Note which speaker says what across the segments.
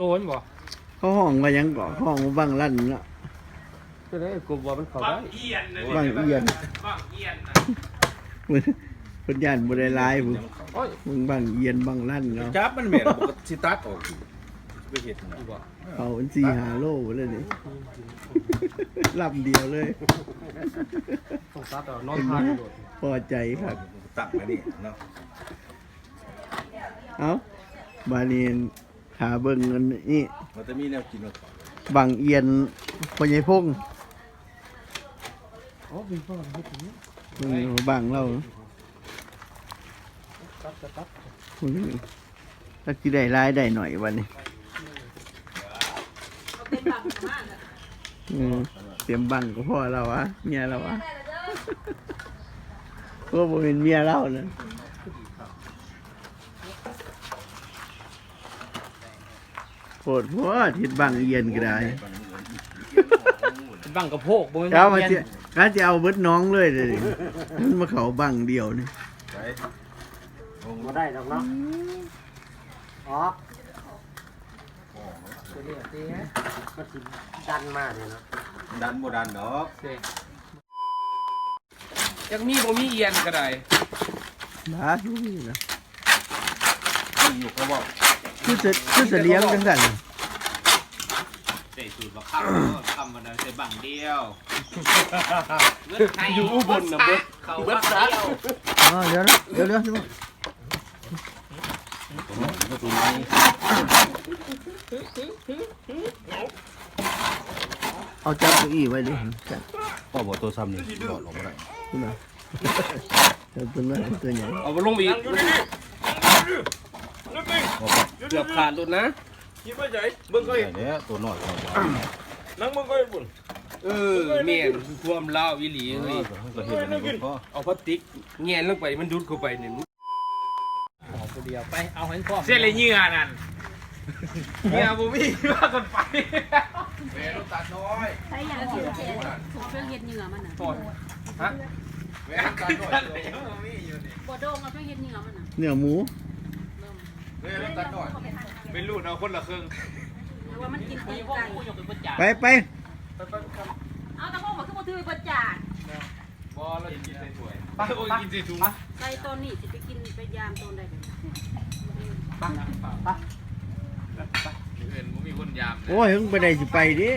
Speaker 1: โตนบ่
Speaker 2: เขาห้องว่าหยังก่อห้องว่าบังลั่นเนาะ
Speaker 1: ก็ได้กบว่ามันเข้า
Speaker 3: บั
Speaker 1: ได้
Speaker 3: งเอียนนะ
Speaker 2: บังเอียน
Speaker 3: บังเอียนนะ
Speaker 2: เพิ่นเพิ่นย่านบ่ได้หลายพุ่น
Speaker 1: โอ้ย
Speaker 2: มึงบังเอียนบังลั่นเนาะ
Speaker 4: จับมันแม่นบ่ก็สิตัดออกอยู่ไปเฮ็ดนะ
Speaker 1: บ่
Speaker 2: เอาอันสี่หาโลเลยนี่ ลำเดียวเลย
Speaker 1: ต้องตัดเอานอนทานโดด
Speaker 2: พอใจครับ
Speaker 4: ตั้งไว้นี่เนาะ
Speaker 2: เอาบาเนียน ขาเบิ่งกันนี่
Speaker 4: มันจะมีแนวกินมาก่อน
Speaker 2: บังเอียนพ่อใหญ่พง
Speaker 1: โอ้เป็นพ่อเฮ็ดอย่างนี้
Speaker 2: เบิ่งบังเรา
Speaker 1: ตัดตัดตัด
Speaker 2: เบิ่งถ้าสิได้รายได้หน่อยวันนี้
Speaker 5: เป็นบังมากอะ
Speaker 2: เออเตรียมบังก็พ่อเราวะเมียเราวะก็บ่เป็นเมียเรานะ ปวดพวดเฮ็ดบังเอียนก็ได้
Speaker 1: เป็นบังกระโพกบ่แม่น
Speaker 2: ก้าวมา
Speaker 1: เรี
Speaker 2: จะ
Speaker 1: ยน
Speaker 2: ก้าวจะเอาเบิดน้องเลยเลยมันมาเขาบังเดียวนี่
Speaker 4: ไปลง
Speaker 1: บ่ได้ดอกเนาะออกตัวนี้สิฮะมันสิดันมาเนี่ยเนาะ
Speaker 4: ดันบ่ดันดอก
Speaker 1: เสยังมีบ่มีเอียนก็ได้
Speaker 2: บ้าทุกนี่นะ
Speaker 4: มีอยู่เขาบอก
Speaker 2: คือจะคือจะเลี้ยงจังสัน
Speaker 3: ใส่สูตรบักคำคำมันนั้นใส่บังเดียว
Speaker 1: อยู่อุบลน่ะเบิด
Speaker 3: เขาบังเดียว
Speaker 2: อ๋อเดี๋ยวนะเดี๋ยวเดี๋ยวเดี๋ยว
Speaker 4: ตัวนี้
Speaker 2: เอาจับเก้าอี้ไว้ดิจับ
Speaker 4: พ่อบอกตัวซ้ำนี่หลอดลงบ่ได้
Speaker 2: ขึ้นมาจับตัวนั้นตัวใหญ่
Speaker 1: เอาบ่ลงไปอีกเกือบขาดลุดนะ
Speaker 3: คิดว่าใจเบิ่งก็เห็น
Speaker 4: เด้อตัวน้อยก็บ่
Speaker 3: นั่งเบิ่งก็เห็นบุญ
Speaker 1: เออแม่นความลาวอีหลี
Speaker 4: เอ
Speaker 1: เฮ้ย
Speaker 4: อก็เฮ็ดอันนี้บ่พอ
Speaker 1: เอาพลาสติกแงนลงไปมันดูดเข้าไปเนี่ยเอาตัวเดียวไปเอาให้พ่อ
Speaker 3: เส้นเลยเหงื่อนั่นเหงื่อบ่มีว่ากันไปแม่ลูกตาน้อย
Speaker 5: ใช้อย่างเดียวถูกเครื่องเย็ดเหงื่อมันน่ะ
Speaker 1: ถอดฮะ
Speaker 3: แม่ตาน้อยบ่มีอยู่นี่
Speaker 5: บโดงเอาเครื่องเย็ดเหงื่อมันน่ะ
Speaker 2: เนื้อหมู
Speaker 5: เริ่ม
Speaker 3: แม่ลูกตาน้อย เป็นรุ่นเอาคนละครึ่ง
Speaker 5: หรือว่ามันกินตีนไก่
Speaker 2: ไปไป
Speaker 5: เอาตะโพกมาขึ้นมาถือประจาน
Speaker 3: บ่เรากินใส่ถ้วยโอ้ยกินใส่ถุง
Speaker 5: ใส่ตัวนี้สิไปกินไปยามตัวใดกัน
Speaker 1: ปังปัง
Speaker 3: เอิ้นบ่มีคนยาม
Speaker 2: โอ้ยเพิ่งไปได้สิไปดิ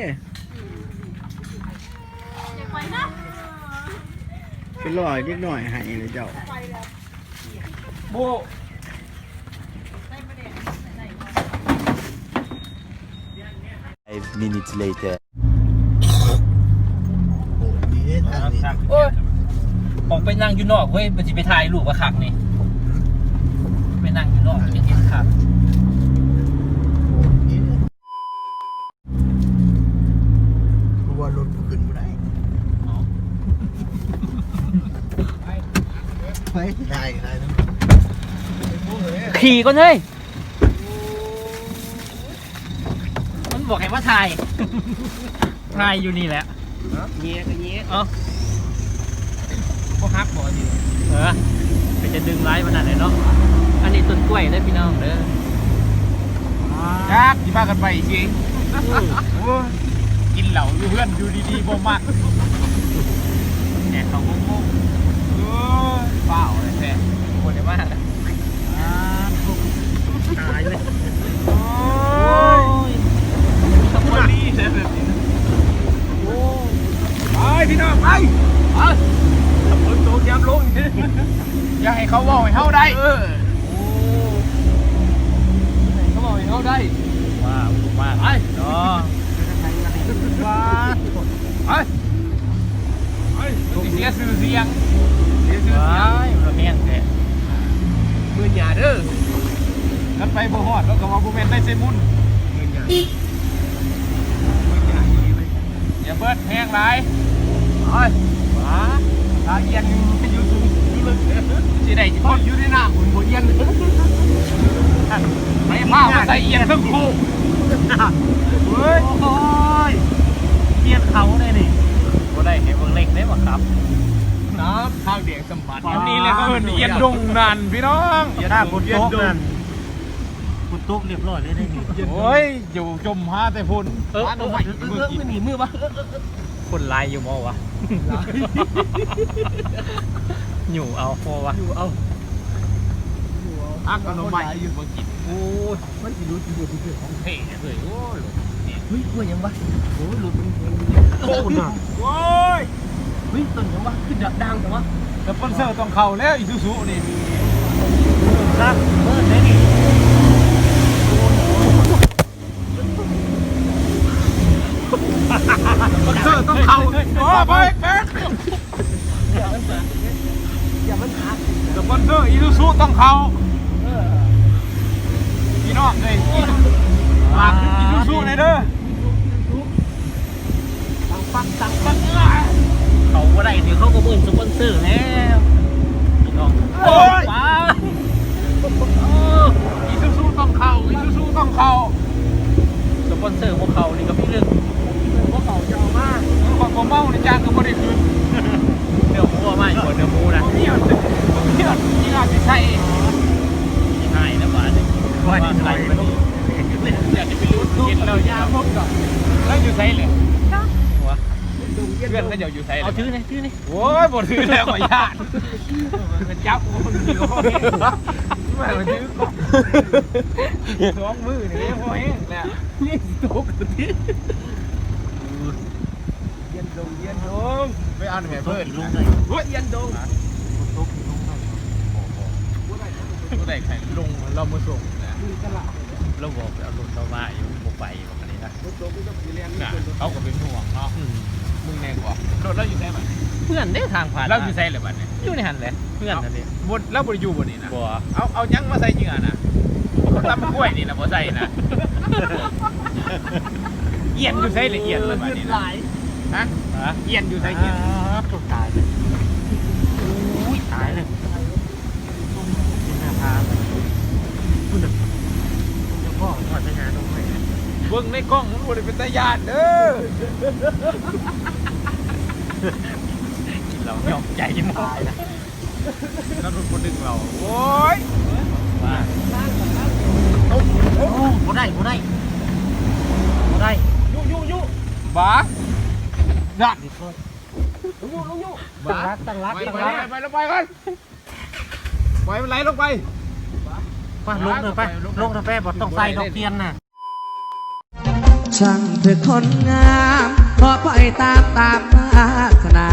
Speaker 5: อย่าไปนะ
Speaker 2: ไปรอนิดหน่อยให้เลยเจ้า
Speaker 1: โบ
Speaker 6: minutes later.
Speaker 1: โอ้ยออกไปนั่งอยู่นอกเว้ยมันจะไปถ่ายรูปว่าคักนี่ ไปนั่งอยู่นอกจะเห็นคัก
Speaker 2: ว่ารถขึ้นบ่ได้ไปได้ได้ทั้ง
Speaker 1: ขี่ก่อนเฮ้ย บอกให้ว่าถ่าย ถ่ายอยู่นี่แหละเงี้ยก็เงี้ยเอ้าพวกฮักบอกอยู่เออไปจะดึงไลฟ์มันนั่นเลยเนาะ อันนี้ต้นกล้วยเด้อพี่น้องเด้อ
Speaker 3: จักที่พากันไปจริงกินเหล้าอยู่เพื่อนอยู่ดีๆบ่มัก
Speaker 1: แหน่เขาโง่
Speaker 3: เออเปล่าเลยแท้
Speaker 1: ๆคนเดียวมากเลยตายเลย
Speaker 3: โอ้ย คนนี้เลยแบบนี้ไปพี่น้องไปไปฝนตกยามลงอย่าให้เขาบอกให้เขาได้
Speaker 1: เออเขาบอกให้เขาได้ว้าวมากไอ้เนาะว้า
Speaker 3: ไปไปเสียสื่อเสียงเสียสื่อ
Speaker 1: ว้า
Speaker 3: เสียง
Speaker 1: ยมันแห้งแท้
Speaker 3: มือหยาเด้อกันไปบ่ฮอดแล้วก็ว่าบ่แม่นได้เซมุนมือหยามือหยาอีหลีเลย อย่าเบิดแห้งหลายไปว้าตาเอียนอยู่อยู่สูงอยู่ลึกสิได้สิพออยู่ในน้ำหุ่นบ่เอียนไปพามาใส่เอียนเพิ่งคู่เฮ้ย
Speaker 1: โอ้ยเทียนเขาเลยนี่บ่ได้เห็นเบิ่งเล็กได้บ่ครับ
Speaker 3: น้ำทางเดียงสมบัติอันนี้เลยก็เอิ้นเอียนดงนันพี่น้อง
Speaker 1: ถ้าบนโต๊ะนั่น คุณตุ๊กเรียบร้อยเลยได้นี่
Speaker 3: โอ้ยอยู่จมหาแต่พุ่น
Speaker 1: เออ
Speaker 3: หา
Speaker 1: เอ
Speaker 3: ตัว
Speaker 1: อ
Speaker 3: ใหม่
Speaker 1: เออ
Speaker 3: มือ
Speaker 1: เออ
Speaker 3: กิน
Speaker 1: หนีมือปะคนลายอยู่มอวะอยู่เอาพอวะอยู่เอา
Speaker 3: อักเอาใหม่อยู่มือกิน
Speaker 1: โอ้ย
Speaker 2: มันสิรู้สิรู้ที่เกิดของ
Speaker 3: เฮ้ยเลยโอ้ย
Speaker 2: เฮ้ยกลัวยังวะโอ้ยหลุดมัน
Speaker 1: โอ้ย
Speaker 3: โอ้ย
Speaker 2: เฮ้ยต้นยังวะขึ้นดับดังแต่ว่า
Speaker 3: สปอนเซอร์ต้องเข้าแล้วอีซูซูนี่
Speaker 1: ครับเมื่อไหร่นี่
Speaker 3: สปอน เซอร์ต้องเข้าโอ้ยไปแป๊บ
Speaker 2: อย่ามันหัก
Speaker 3: สปอนเซอร์อีซูซูต้องเข้าพี่น้องเลยฝากอีซูซูหน่อยเด้อ
Speaker 2: ตังปักตังปัก
Speaker 1: เขาว่าได้เดี๋ยวเขาก็เบิ่นสปอนเซอร์แล้วพี่น้อง
Speaker 3: โอ้ย
Speaker 1: ว้า
Speaker 3: อีซูซูต้องเข้าอีซูซูต้องเข้า
Speaker 1: สปอนเซอร์พวกเขานี่ก็มีเรื่อง
Speaker 2: เขาจะเอามา
Speaker 3: คนผมเมาในจานก็ไม่ได้คืน
Speaker 1: เนื้อหมูมาอยู่บนเนื้อหมูนะ
Speaker 3: ผมเนี่ยผมเนี่ยที่อาจจะใช่
Speaker 1: ใช่นะบ้านว่าดีใจมันนี่
Speaker 3: อยากจะไปรู้กินเรายาพวกก่อนแล้วอยู่ไซเลย
Speaker 1: หัว
Speaker 3: เพื่อนก็อยู่อยู่ไซเล
Speaker 1: เอา
Speaker 3: ย
Speaker 1: ถือเลยถือเลย
Speaker 3: โอ้ยบทถือแล้วขอญาตมันจับคนถือพ่อแห้งไม่มันถือก่อนสองมือนี่พ่อแห้งแล้วนี่ตกทีเย็นด งเย็นดงไม่เอาหน่อย
Speaker 1: ต้
Speaker 3: เพื่อน
Speaker 1: กินลุงเลย
Speaker 3: เฮ้ยเย็นดง
Speaker 1: ตุ๊กกินลุงเลย
Speaker 3: ก็ได้แข่งลงเรามาส่งนะ
Speaker 1: เราบอกเอารถเข้ามาอยู่บอกไปบอกอันนี้นะ
Speaker 3: เขาก็เป็นห่วงเนาะ
Speaker 1: อืม
Speaker 3: มึงแน่กว่ารถเราอยู่ไหนบ้าง
Speaker 1: เพื่อนได้ทางผ่าน
Speaker 3: เราอยู่ไซเลยบ้านเนี่ย
Speaker 1: อยู่ในหันเลยเพื่อนนั่นเอง
Speaker 3: บนแล้วบนอยู่บนนี่นะ
Speaker 1: บัว
Speaker 3: เอาเอายังมาใส่เหงื่อนะตำกล้วยนี่นะบ่ใส่นะเอียนอยู่ใส่ละเอียดเลยบ้านนี้นะ ฮะ
Speaker 1: ฮะ
Speaker 3: เอียนอยู่ใส่เอียน
Speaker 1: ตุ๊กตายเลยอุ้ยตายเลยกินหน้าพาไปคุณน่ะเจ้าพ่อถอดไปหาตรงไหน
Speaker 3: เบิ่งในกล้องมันบ่ได้เป็นตาญาติเด้อ
Speaker 1: กินเรายอมใจมากนะ
Speaker 3: นั่นรถคนดึงเรา โอ้ย
Speaker 1: ว่าโอ้โหบ่ได้บ่ได้บ่ได้
Speaker 3: ยุยุยุบ้า ดัน
Speaker 1: ตั้งรักตั้งรัก
Speaker 3: ไป
Speaker 1: ตั้ง
Speaker 3: ไป
Speaker 1: รัก
Speaker 3: ไปลงไปก่อนปล่อยมันไหลลงไป
Speaker 1: ไปลงเถอะไปลงเถอะไปบ่ต้องใส่ดอกเทียนน่ะ
Speaker 6: ช่างเธอคนงามขอปล่อยตามตามมาขนา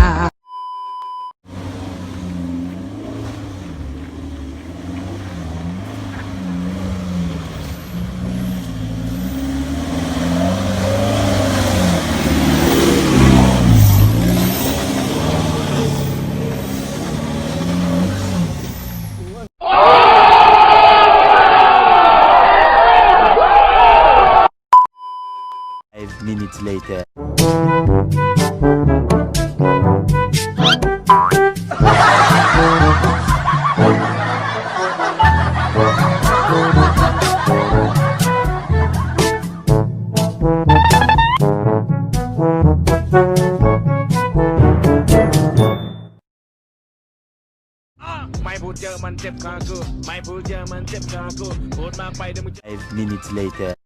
Speaker 3: ไม่พูดเยอะมันเจ็บคากูไม่พูดเยอะมันเจ็บคากูพูดมากไปเดี๋ยวมึง
Speaker 4: Five minutes later.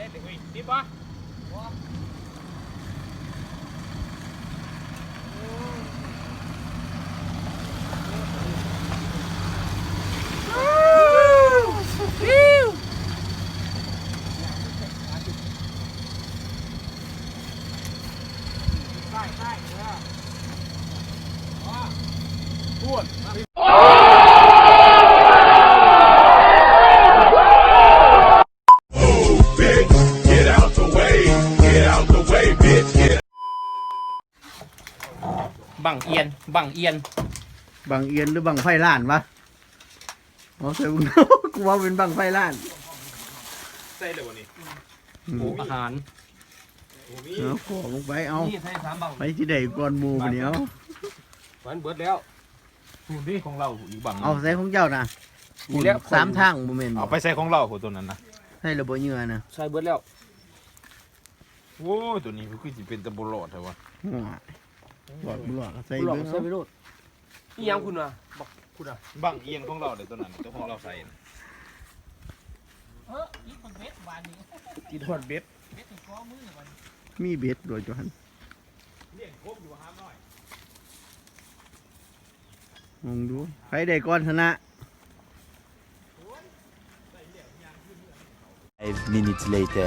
Speaker 3: ได้เลยติดปะ
Speaker 1: บังเอียนบังเอียน
Speaker 2: หรือบังไฟล้านวะเอาใส่บุญ กูว่าเป็นบังไฟล้าน
Speaker 3: ใส่เลยวะนี่
Speaker 1: หมูอาหาร
Speaker 2: เอาขอลงไปเอา
Speaker 3: นี่ใส่สามบัง
Speaker 2: ไปที่ใดก่อนหมูปะเนี้ย
Speaker 3: วันเบิดแล้วสูตรนี้ของเราอีกบัง
Speaker 2: เอาใส่ของเจ้านะ
Speaker 3: มีแล้ว
Speaker 2: สามทางโมเมนต์
Speaker 3: เอาไปใส่ของเราหัวตัวนั้นนะ
Speaker 2: ให้ระเบิดเหงื่อนะ
Speaker 3: ใส่เบิดแล้วโอ้ยตัวนี้คือสิเป็นตะบุหลอดใช่ปะ
Speaker 2: หัว หลอดบุหลอดใส่
Speaker 3: หลอด
Speaker 2: เบิ่ง
Speaker 3: ใส่
Speaker 2: เอา
Speaker 3: ไปโลดนี่ยังคุณอะบอกคุณอะบังเอียงของเราเดี๋ยวตัวนั้นตัวของเราใส่น่ะ
Speaker 1: เอออีกคนเบ็ดบานนี้
Speaker 3: กินทอดเบ็ด
Speaker 1: เบ็ดถึงข้อมือวัน
Speaker 2: มีเบ็ดโดยจหัน
Speaker 3: เลี้ยงครบอยู่ห้ามน้อย
Speaker 2: มองดูใครได้ก่อนชนะ
Speaker 4: Five minutes later.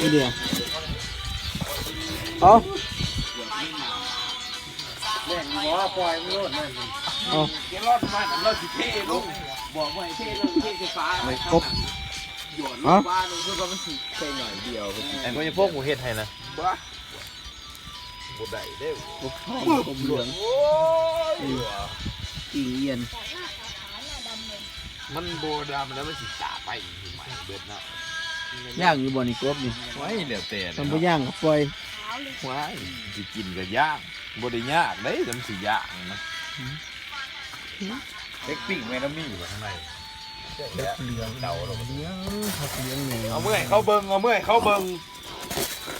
Speaker 2: นี่เดียว เอา
Speaker 3: แม่งหัวปล่อยไม่รอดนั่น
Speaker 2: เอา
Speaker 3: เกลอดมาเราสิเท่ลงบอกว่าให้เท่ลงเท่ไฟฟ้า
Speaker 2: ไม่ครบ
Speaker 3: หยวน
Speaker 2: ฮะ
Speaker 3: บ้านลงคือว่ามันสิใส่หน่อยเดียวแต่ก็จะพวกหมูเห็ดให้นะบ้าบุได้เด้อ
Speaker 2: ครบทองครบเหลือง
Speaker 3: โอ้ย
Speaker 2: อีเอียน
Speaker 3: มันโบดำแล้วมันสิตาไปอยู่ใหม่เบิดเนาะ
Speaker 2: ย่างอยู่บ่อนี่กบนี่
Speaker 3: ไว้เดี๋ยวแต่
Speaker 2: ทำบ่ย่างกับปล่อย
Speaker 3: ไว้สิกินก็ย่างบ่ได้ยากเด้แต่มันสิย่างนะเล็กปิ้งแม่น้ำมีอยู่ข้างใน
Speaker 2: เหลืองเดาเราเลี้ยงเขาเลี้ยงหนู
Speaker 3: เอาเมื่อยเขาเบิ่งเอาเมื่อยเขาเบิ่ง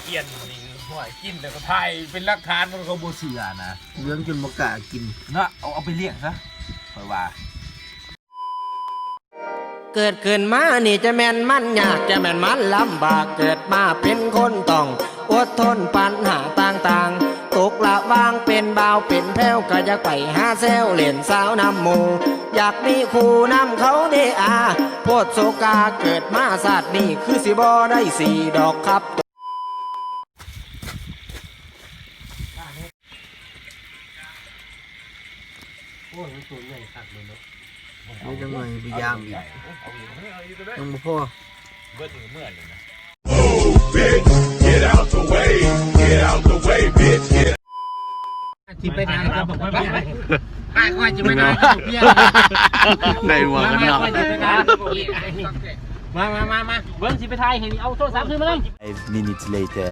Speaker 3: เกียนนี่ห่วยกินแต่ก็ไทยเป็นหลักฐานมันเขาบ่เชื่อนะ
Speaker 2: เลี้ยงจนบ่กล้ากิน
Speaker 3: เนาะเอาเอาไปเลี้ยงซะค่อยว่า
Speaker 6: เกิดขึ้นมานี่จะแม่นมันยากจะแม่นมันลำบากเกิดมาเป็นคนต้อง อดทนปัญหาต่างๆ ตกละวางเป็นบ่าวเป็นแพ้วก็อยากไปหาแซวเล่นสาวนำหมู อยากมีคู่นำเขาเดอาโพดโซกาเกิดมาศาสตร์นี่คือสิบอได้สี่ดอกครับ
Speaker 2: ไม่จังเลยไปย่างอีกยังบ่พอ
Speaker 3: เบิดอยู่เมื่อยเลยนะ
Speaker 7: Get out the way. Get out the way, bitch. Get
Speaker 1: ที่ไปนานครับผมไม่ไปไปค่อยจะไปนานเพี้ย
Speaker 2: ได้หัวกันเนาะ
Speaker 1: มามามามาเบิ้งสิไปถ่ายเห็นเอาโทรศัพท์ขึ้นมาเลย
Speaker 4: Five minutes later.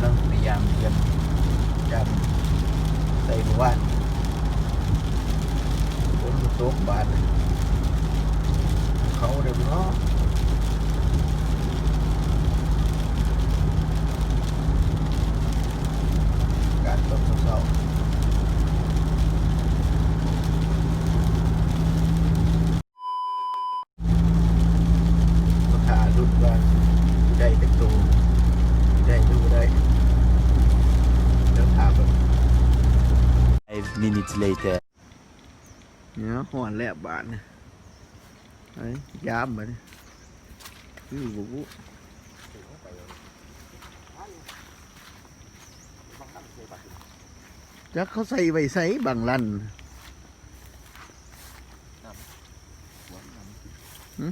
Speaker 2: เราพยายามเตรียมยำใส่หมู่บ้านผมต๊ะบานเขาเดี๋ยวเนาะ การต้มเสาๆราคารุ่นว่าได้เป็นตัวได้ดูได้เดี๋ยวถามแบบ
Speaker 4: Five minutes later.
Speaker 2: เนี่ยหอนแลบบาทเนี่ยไอ้ยามมาเนี่ยคือบุบุจัก เขาใส่ไว้ใส่บางลันหึ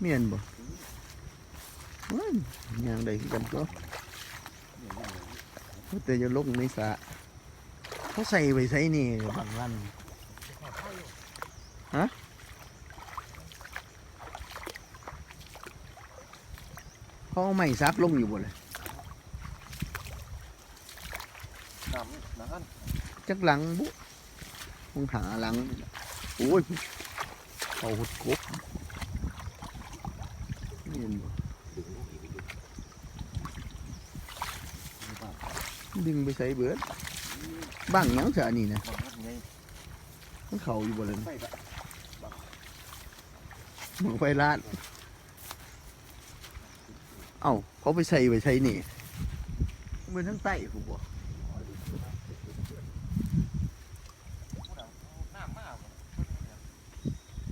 Speaker 2: เมียนบ่ว้ายยางใดคือกันก็แต่ จะลงในสระเขาใส่ไว้ใส่นี่บางลันฮะเขาเอาไม้ซักลงหลังบุคงหาหลังโอ้ยเอาหุดกบนี่เห็นบ่ดึงไปใส่เบิดบ้างยังเถอะอันนี้นะมันเขาอยู่บ่เลยมึงไฟลาด เอ้าเขาไปใส่ไปใส่นี่มันทั้งใต้ผมบ่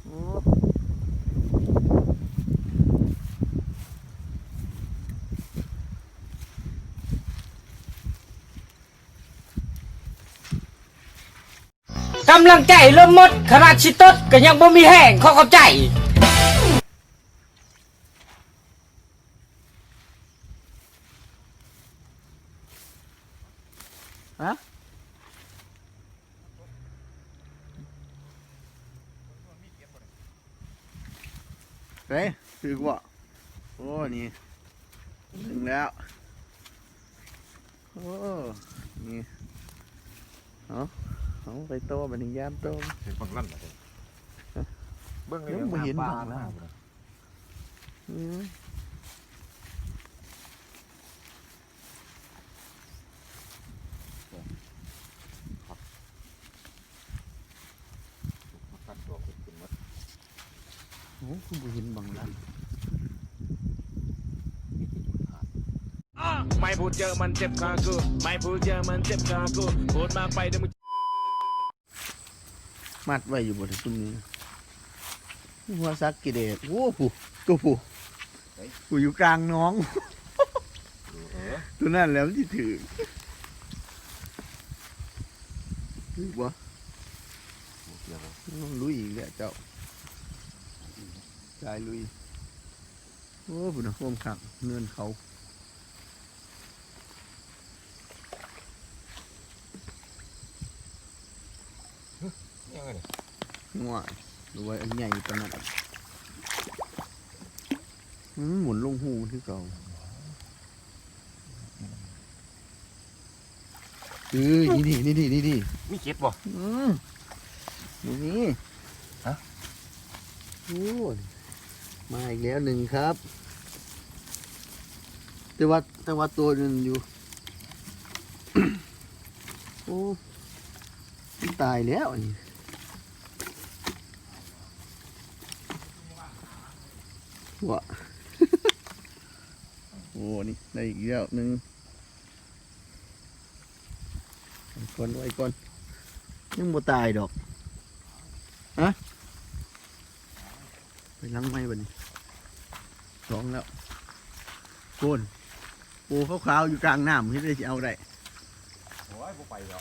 Speaker 2: โอ้ำ
Speaker 6: ลังใจเริ่มหมดขนาดชิตดก็ยังบ่มีแห้งขอขอบใจ
Speaker 2: ฮะเฮ้ยถือว่าโอ้ นี่ ถึงแล้ว โอ้ นี่ เอา เอาไปโตบันนี้ยามโต
Speaker 3: เห็นบังลั่นเบิ้ง
Speaker 2: ยังบ่เห็นบังลั่นอืมโอ้คุณบ่เห็นบังลั่น
Speaker 3: ไม่พูดเยอะมันเจ็บขากูไม่พูดเยอะมันเจ็บขากูพูดมากไปเดี๋ยว มึง
Speaker 2: มัดไว้อยู่บนตุ้มนี้หัวซักกิเดชโอ้ผู้ตัวผู้ผู้อยู่กลางหน้องตัวนั้นแหล้วที่ถือถือบ่ต้องลุยอีกแล้วเจ้าชายลุย โอ้ผู้นะโคมขังเนินเขา
Speaker 3: ยังไง
Speaker 2: ง่วงดูว่าอันใหญ่ปานนั้นมันหมุนลงหูที่เก่าเออนี่นี่นี่นี่นี่นี่
Speaker 3: มีเก็บบ่
Speaker 2: อืมนี่นี่
Speaker 3: ฮะ
Speaker 2: โอ้ยมาอีกแล้วหนึ่งครับ แต่ว่าแต่ว่าตัวหนึงอยู่โอ้มันตายแล้วอันนี้ วะโอ้นี่ได้อีกแล้วหนึ่งไว้ก่อนไว้ก่อนยังบ่ตายดอกฮะไปล้างไม้บัดนี้สองแล้วโกนปูขาวๆอยู่กลางน้ำที่ได้สิเอาได้
Speaker 3: โอ้ยบ่ไปแล้ว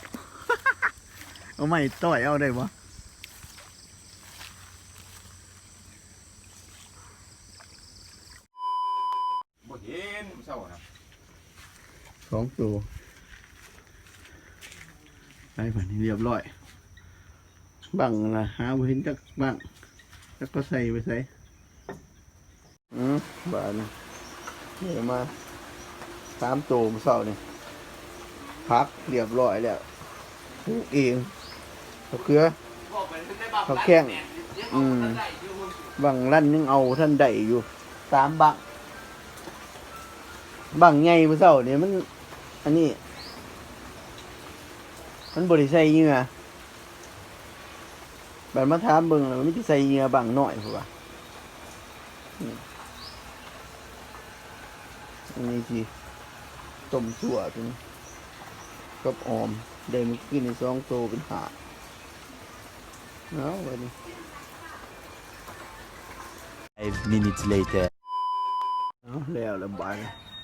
Speaker 2: เอาไม้ต่อยเอาได้บ่
Speaker 3: บ่ เศร้านะ
Speaker 2: สองตัวไปบัดนี้เรียบร้อย บังนะหาเห็นจักบังแล้วก็ใส่ไปใส่อืมบานเดี๋ยวมาสามตัวมาเศร้านี่พักเรียบร้อยแล้วปลูกเองเขาเคือเขาแข้งอืมบังลั่นยังเอาท่านใดอยู่สามบัง บังใหญ่มาเศร้าเนี่ยมัน อันนี้ มันบริใส่เหงื่อบัดมาถามเบิ่งแล้วมันจะใส่เหงื่อบังหน่อยพวกว่าอืมอันนี้สิต้มสั่วตัวนี้กับออมได้มันกินในสองโตเป็นหาเอาไว้นี่
Speaker 4: Five minutes later.
Speaker 2: เอาแล้วแล้วบายอืม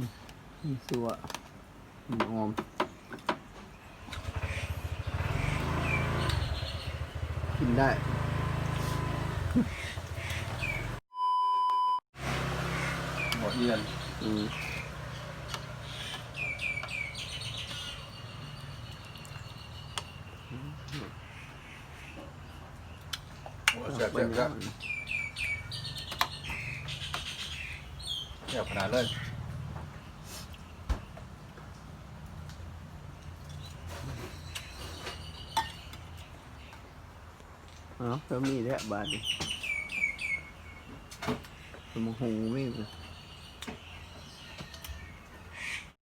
Speaker 2: นี่สั่วนี่ออมกินได้
Speaker 3: บ่เอียน
Speaker 2: อืม
Speaker 3: โอ้เสียบเสียบครับเสียบขนาดเลย
Speaker 2: เอาแล้วมีแหละบาทดิสมองหูไม่เลย